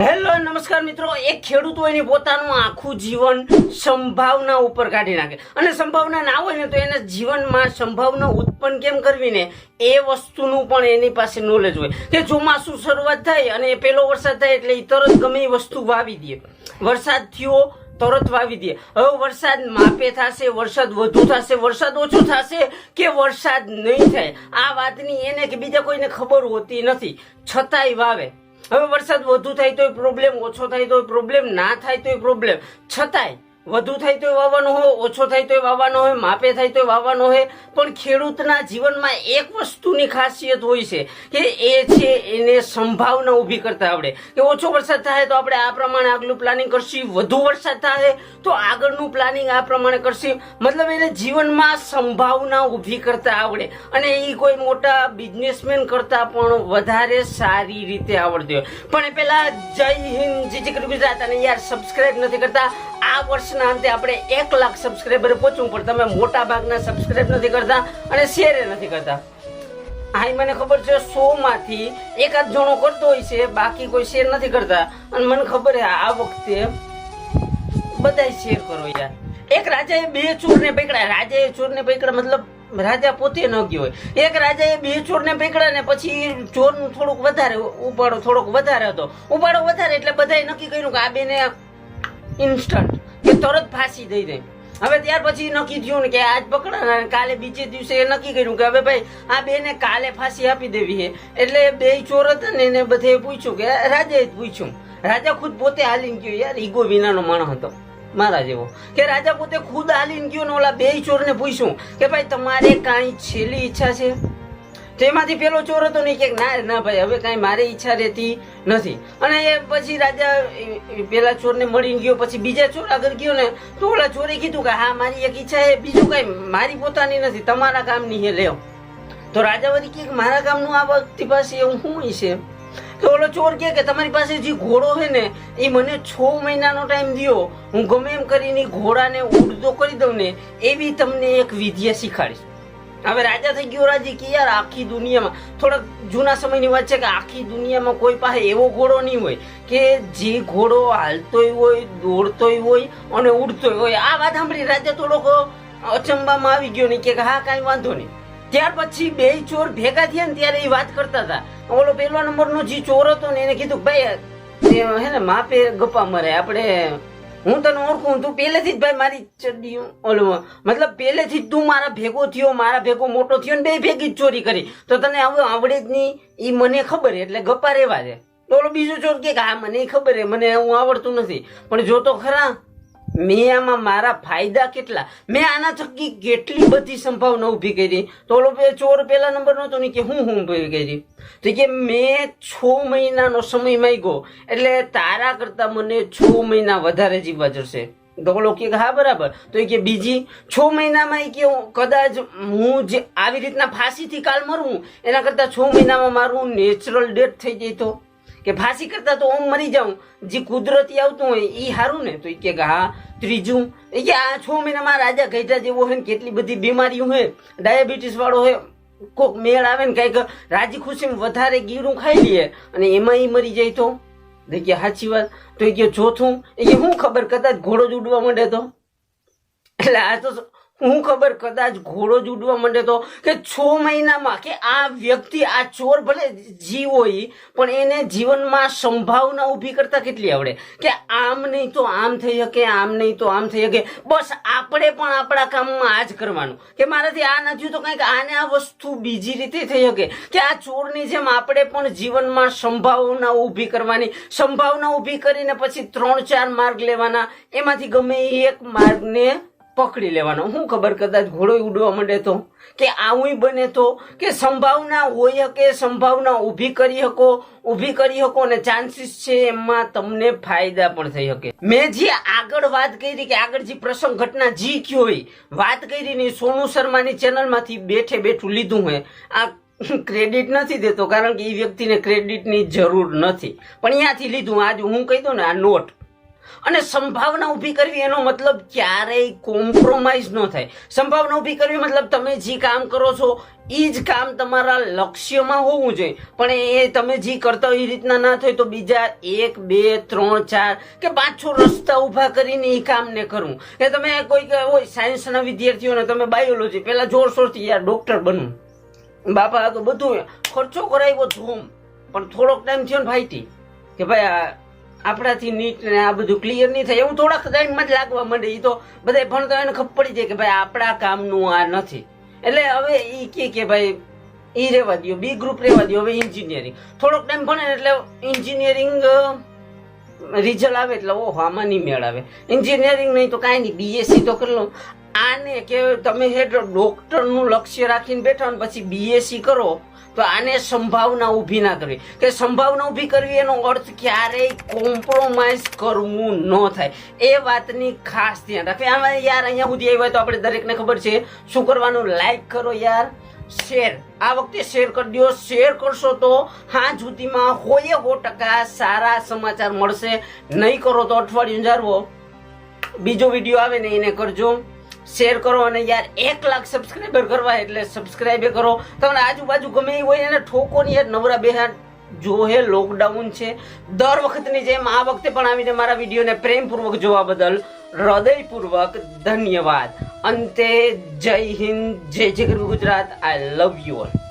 Hello, નમસ્કાર મિત્રો. એક ખેડૂતો એની પોતાનું આખું જીવન સંભાવના ઉપર કાઢી નાખે. અને સંભાવના ના હોય ને તો એના જીવનમાં સંભાવના ઉત્પન્ન કેમ કરવી ને? એ વસ્તુનું પણ એની પાસે નોલેજ હોય. કે ચોમાસું શરૂઆત થાય અને પેલો વરસાદ થાય એટલે એ તરત ગમે એ વસ્તુ વાવી દે. વરસાદ થયો, તરત વાવી દે. હવે વરસાદ માપે થશે, વરસાદ વધુ થશે, વરસાદ ઓછો થશે કે વરસાદ નહીં થાય? આ વાતની એને કે બીજા કોઈને ખબર હોતી નથી. છતાંય વાવે. હવે વરસાદ વધુ થાય તોય પ્રોબ્લેમ ઓછો થાય તોય પ્રોબ્લેમ ના થાય તોય પ્રોબ્લેમ છતાંય વધુ થાય તો વાવવાનો હોય, ઓછો થાય તો વાવવાનો હોય, માપે થાય તો વાવવાનો હોય, પણ ખેડૂતના જીવનમાં એક વસ્તુની ખાસિયત હોય છે કે એ છે એને સંભાવના ઊભી કરતા આવડે. કે ઓછો વરસાદ થાય તો આપણે આ પ્રમાણે આગલું પ્લાનિંગ કરશું, વધુ વરસાદ થાય તો આગળનું પ્લાનિંગ આ પ્રમાણે કરશું. મતલબ એને જીવનમાં સંભાવના ઊભી કરતા આવડે. અને એ કોઈ મોટા બિઝનેસમેન કરતા પણ વધારે સારી રીતે આવડતી હોય. પણ એ પેલા જય હિન્દ જીજી ગુજરાત અને યાર સબસ્ક્રાઈબ નથી કરતા આ વર્ષના અંતે આપણે એક લાખ સબસ્ક્રાઈબર પહોંચવું પણ તમે મોટા ભાગના સબસ્ક્રાઈબ નથી કરતા અને શેર નથી કરતા. હા મને ખબર છે સો માંથી એકાદ જણો કરતો હોય છે, બાકી કોઈ શેર નથી કરતા. અને મને ખબર છે આ વખતે બધા શેર કરો યાર. એક રાજાએ બે ચોરને પકડ્યા. રાજાએ ચોરને પકડ્યા મતલબ રાજા પોતે ન ગયો હોય. એક રાજાએ બે ચોરને પકડ્યા ને પછી ચોરનું થોડુંક વધારે, ઉપાડો થોડોક વધારે હતો. ઉપાડો વધારે એટલે બધાએ નક્કી કર્યું કે આ બેને ઇન્સ્ટન્ટ તરત ફાંસી દઈ દે. હવે ત્યાર પછી નક્કી થયું ને કે આજ પકડાના કાલે બીજે દિવસે એ નક્કી કર્યું કે હવે ભાઈ આ બેને કાલે ફાંસી આપી દેવી છે. એટલે બે ચોર હતા ને એને બધે પૂછ્યું કે રાજાએ પૂછ્યું. રાજા ખુદ પોતે હાલીને ગયો, યાર, ઈગો વિનાનો માણસ હતો, મારા જેવો. કે રાજા પોતે ખુદ હાલીને ગયો ને ઓલા બે ચોરને પૂછ્યું કે ભાઈ, તમારે કાંઈ છેલ્લી ઈચ્છા છે? તેમાંથી પેલો ચોર હતો ને કે, ના ના ભાઈ, હવે કાંઈ મારી ઈચ્છા રહેતી નથી. અને એ પછી રાજા એ- એ પેલા ચોરને મળીને ગયો, પછી બીજા ચોર આગળ ગયો ને, તો ઓલા ચોરે કીધું કે, હા, મારી એક ઈચ્છા છે, બીજું કાંઈ મારી પોતાની નથી, તમારા કામની હે લેવ તો રાજા વળી કે, મારા ગામનું આ વખતે પાસે એવું શું છે? તો ઓલો ચોર કે કે, તમારી પાસે જે ઘોડો છે ને એ મને છ મહિનાનો ટાઈમ દ્યો. હું ગમે એમ કરીને ઘોડાને ઉડતો કરી દઉં ને, એવી તમને એક વિદ્યા શીખાડીશ. હવે રાજા થઈ ગયો રાજી કે યાર આખી દુનિયામાં, થોડાક જૂના સમયની વાત છે કે આખી દુનિયામાં કોઈ પાસે એવો ઘોડો નહીં હોય કે જે ઘોડો હાલતોય હોય, દોડતોય હોય અને ઉડતોય હોય. આ વાત સાંભળી રાજા થોડોક અચંબામાં આવી ગયો નહીં કે હા, કાંઈ વાંધો નહીં. ત્યાર પછી બે ચોર ભેગા થયા ને ત્યારે એ વાત કરતા હતા. ઓલો પહેલો નંબરનો જે ચોર હતો ને એને કીધું ભાઈ હે ને, માપે ગપ્પા મરે, આપણે હું તને ઓળખું તું પહેલેથી જ ભાઈ મારી ચડ્ડી ઓલો મતલબ પહેલેથી જ તું મારા ભેગો થયો, મારા ભેગો મોટો થયો ને બે ભેગી જ ચોરી કરી. તો તને આવું આવડે જ નહીં એ મને ખબર એટલે ગપ્પા રહેવા છે તો બીજો ચોર કે હા મને ખબર છે, મને હું આવડતું નથી. પણ જો તો ખરા મેં આમાં મારા ફાયદા કેટલા? મેં આના થકી કેટલી બધી સંભાવના ઊભી કરી. તો ઓલો ચોર પહેલા નંબર નહોતો ને કે હું હું ઊભી કરી. તો કે મેં છ મહિનાનો સમય માંગ્યો. એટલે તારા કરતાં મને છ મહિના વધારે જીવવા જશે. ઓલો કે હા, બરાબર. તો એ કે બીજી, છ મહિનામાં એ કે કદાચ હું જે આવી રીતના ફાંસીથી કાલ મરું એના કરતાં છ મહિનામાં મારું નેચરલ ડેથ થઈ જાય તો? કે ફાંસી કરતાં તો ઓમ મરી જાઉં. જે કુદરતી આવતું હોય એ સારું ને? તો એ કે હા ત્રીજું, એ કે આ છ મહિનામાં રાજા ગઈઢા જેવો હોય ને કેટલી બધી બીમારીઓ હોય. ડાયાબિટીસ વાળો હોય, કોક મેળ આવે ને કંઈક રાજી ખુશી વધારે ગીરું ખાઈ લઈએ અને એમાં મરી જાય તો? કે સાચી વાત. તો એ કે ચોથું, એ કે હું ખબર કદાચ ઘોડો જ ઉડવા માંડે તો? એટલે આ તો હું ખબર કદાચ ઘોડો જ ઉડવા માંડે તો કે છ મહિનામાં કે આ વ્યક્તિ, આ ચોર ભલે જીવ હોય, પણ એને જીવનમાં સંભાવના ઊભી કરતા કેટલી આવડે? કે આમ નહીં તો આમ થઈ શકે, આમ નહીં તો આમ થઈ શકે. બસ આપણે પણ આપણા કામમાં આ જ કરવાનું. કે મારાથી આ નથી તો કંઈક આને આ વસ્તુ બીજી રીતે થઈ શકે. કે આ ચોરની જેમ આપણે પણ જીવનમાં સંભાવના ઊભી કરવાની, સંભાવના ઊભી કરીને પછી ત્રણ ચાર માર્ગ લેવાના. એમાંથી ગમે એક માર્ગને પકડી લેવાનો. હું ખબર કદાચ ઘોડો ઉડવા માંડે તો? કે આવું બને તો? કે સંભાવના હોય કે સંભાવના ઊભી કરી શકો, ઊભી કરી શકો અને ચાન્સીસ છે એમાં તમને ફાયદા પણ થઈ શકે. મેં જે આગળ વાત કરી કે આગળ જે પ્રસંગ ઘટના જી કયો હોય, વાત કરી ને સોનુ શર્માની ચેનલમાંથી બેઠે બેઠું લીધું હોય. આ ક્રેડિટ નથી દેતો, કારણ કે એ વ્યક્તિને ક્રેડિટની જરૂર નથી. પણ અહીંયાથી લીધું, આજ હું કહી દઉં ને, આ નોટ અને સંભાવના ઊભી કરવી એનો મતલબ ક્યારેય કોમ્પ્રોમાઇઝ ન થાય. સંભાવના ઊભી કરવી મતલબ તમે જે કામ કરો છો એ જ કામ તમારા લક્ષ્યમાં હોવું જોઈએ. પણ એ તમે જે કરતા હોય એ રીતના ના થાય તો બીજા એક, બે, ત્રણ, ચાર કે પાંચ છ રસ્તા ઊભા કરીને એ કામને કરવું કે તમે કોઈક હોય સાયન્સના વિદ્યાર્થીઓને તમે બાયોલોજી પહેલાં જોરશોરથી યાર ડોક્ટર બનવું બાપા તો બધું ખર્ચો કરાવ્યો ધૂમ. પણ થોડોક ટાઈમ થયો ને ભાઈથી કે ભાઈ આ આપણાથી નીટ ને આ બધું ક્લિયર નહીં થાય. એવું થોડાક ટાઈમમાં જ લાગવા માંડે. એ તો બધા ભણતા એને ખબર પડી જાય કે ભાઈ આપણા કામનું આ નથી. એટલે હવે એ કે કે ભાઈ એ રહેવા દો બી ગ્રુપ રહેવા દો હવે એન્જિનિયરિંગ થોડોક ટાઈમ ભણે એટલે એન્જિનિયરિંગ રિઝલ્ટ આવે એટલે ઓહો, આમાં નહીં મેળ આવે. એન્જિનિયરિંગ નહીં તો કાંઈ નહીં. બીએસસી તો કરી લો આને કે તમે હેડ ડોક્ટરનું લક્ષ્ય રાખીને બેઠા ને પછી બીએસસી કરો, તો આને સંભાવના ઊભી ના કરવી. કે સંભાવના ઊભી કરવી એનો અર્થ ક્યારેય કોમ્પ્રોમાઇઝ કરવું ન થાય. એ વાતની ખાસ ધ્યાન રાખે આમાં યાર અહીંયા સુધી આવ્યા તો આપણે દરેકને ખબર છે. શું કરવાનું? લાઈક કરો યાર. શેર આ વખતે શેર કરી દો શેર કરશો તો હા જુદીમાં હોય હો ટકા સારા સમાચાર મળશે. નહીં કરો તો અઠવાડિયું જાળવો બીજો વીડિયો આવે ને એને કરજો. શેર કરો અને યાર એક લાખ સબસ્ક્રાઈબર કરવા એટલે સબસ્ક્રાઈબ કરો. તમને આજુબાજુ ગમે એ હોય એને ઠોકો ને યાર નવરા બેહાર જો હે લોકડાઉન છે. દર વખતની જેમ આ વખતે પણ આવીને મારા વિડીયોને પ્રેમપૂર્વક જોવા બદલ હૃદયપૂર્વક ધન્યવાદ. અંતે Jai Hind, Jai Jai Gujarat. I love you all